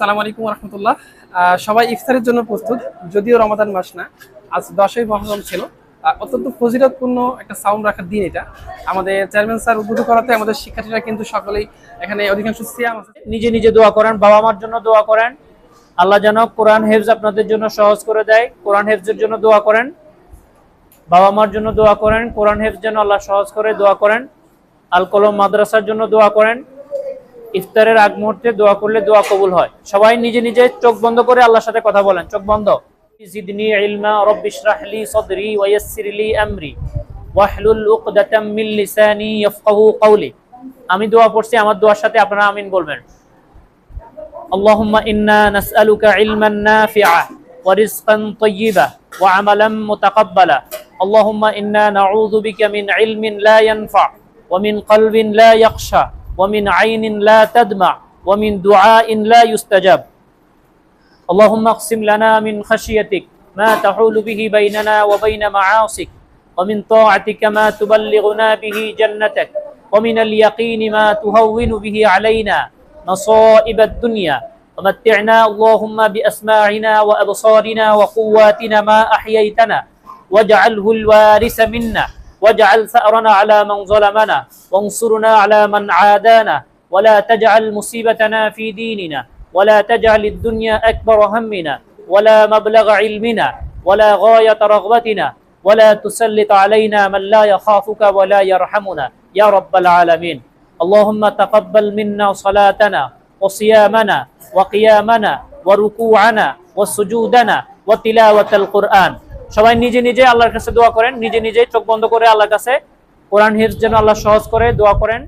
সালাম আলাইকুম রহমতুল্লাহ। সবাই ইফতারের জন্য প্রস্তুত, যদিও রমাদান মাস না, আজ দশই মহরম ছিল। অত্যন্ত ফজিলতপূর্ণ একটা সাউন্ড রাখার দিন এটা। আমাদের চেয়ারম্যান স্যার উদ্বুদ্ধ করাতে আমাদের শিক্ষার্থীরা কিন্তু সকলেই এখানে অধিকাংশ সিয়াম আছে। নিজে নিজে দোয়া করেন, বাবা মার জন্য দোয়া করেন। আল্লাহ যেন কোরআন হেফজ আপনাদের জন্য সহজ করে দেয়। কোরআন হেফজের জন্য দোয়া করেন। বাবা মার জন্য দোয়া করেন। কোরআন হেফজ যেন আল্লাহ সহজ করে দোয়া করেন। আল কলম মাদ্রাসার জন্য দোয়া করেন। ইফতারের আগ মুহূর্তে দোয়া করলে দোয়া কবুল হয় সবাই নিজে নিজে চোখ বন্ধ করে আল্লাহর সাথে কথা বলেন চোখ বন্ধ জিদনি ইলমা রব্বি ইশরাহ লি সাদরি ওয়া ইয়াসসির লি আমরি ওয়াহলুল উকদাতাম মিন লিসানি ইয়াফকাহু কওলি আমি দোয়া পড়ছি আমার দোয়ার সাথে আপনারা আমিন বলবেন اللهم إنا نسألك علما نافعا ورزقا طيبا وعملا متقبلا اللهم إنا نعوذ بك من علم لا ينفع ومن قلب لا يخشى ومن عين لا تدمع ومن دعاء لا يستجاب. اللهم اقسم لنا من خشيتك ما تحول به بيننا وبين معاصيك ومن طاعتك ما تبلغنا به جنتك ومن اليقين ما تهون به علينا مصائب الدنيا. ومتعنا اللهم بأسماعنا وأبصارنا وقواتنا ما أحييتنا واجعله الوارث منا. واجعل ثأرنا على من ظلمنا وانصرنا على من عادانا ولا تجعل مصيبتنا في ديننا ولا تجعل الدنيا أكبر همنا ولا مبلغ علمنا ولا غاية رغبتنا ولا تسلط علينا من لا يخافك ولا يرحمنا يا رب العالمين. اللهم تقبل منا صلاتنا وصيامنا وقيامنا وركوعنا وسجودنا وتلاوة القرآن. সবাই নিজে নিজে আল্লাহর কাছে দোয়া করেন, নিজে নিজে চোখ বন্ধ করে আল্লাহর কাছে কোরআন হির যেন আল্লাহ সহজ করে দোয়া করেন.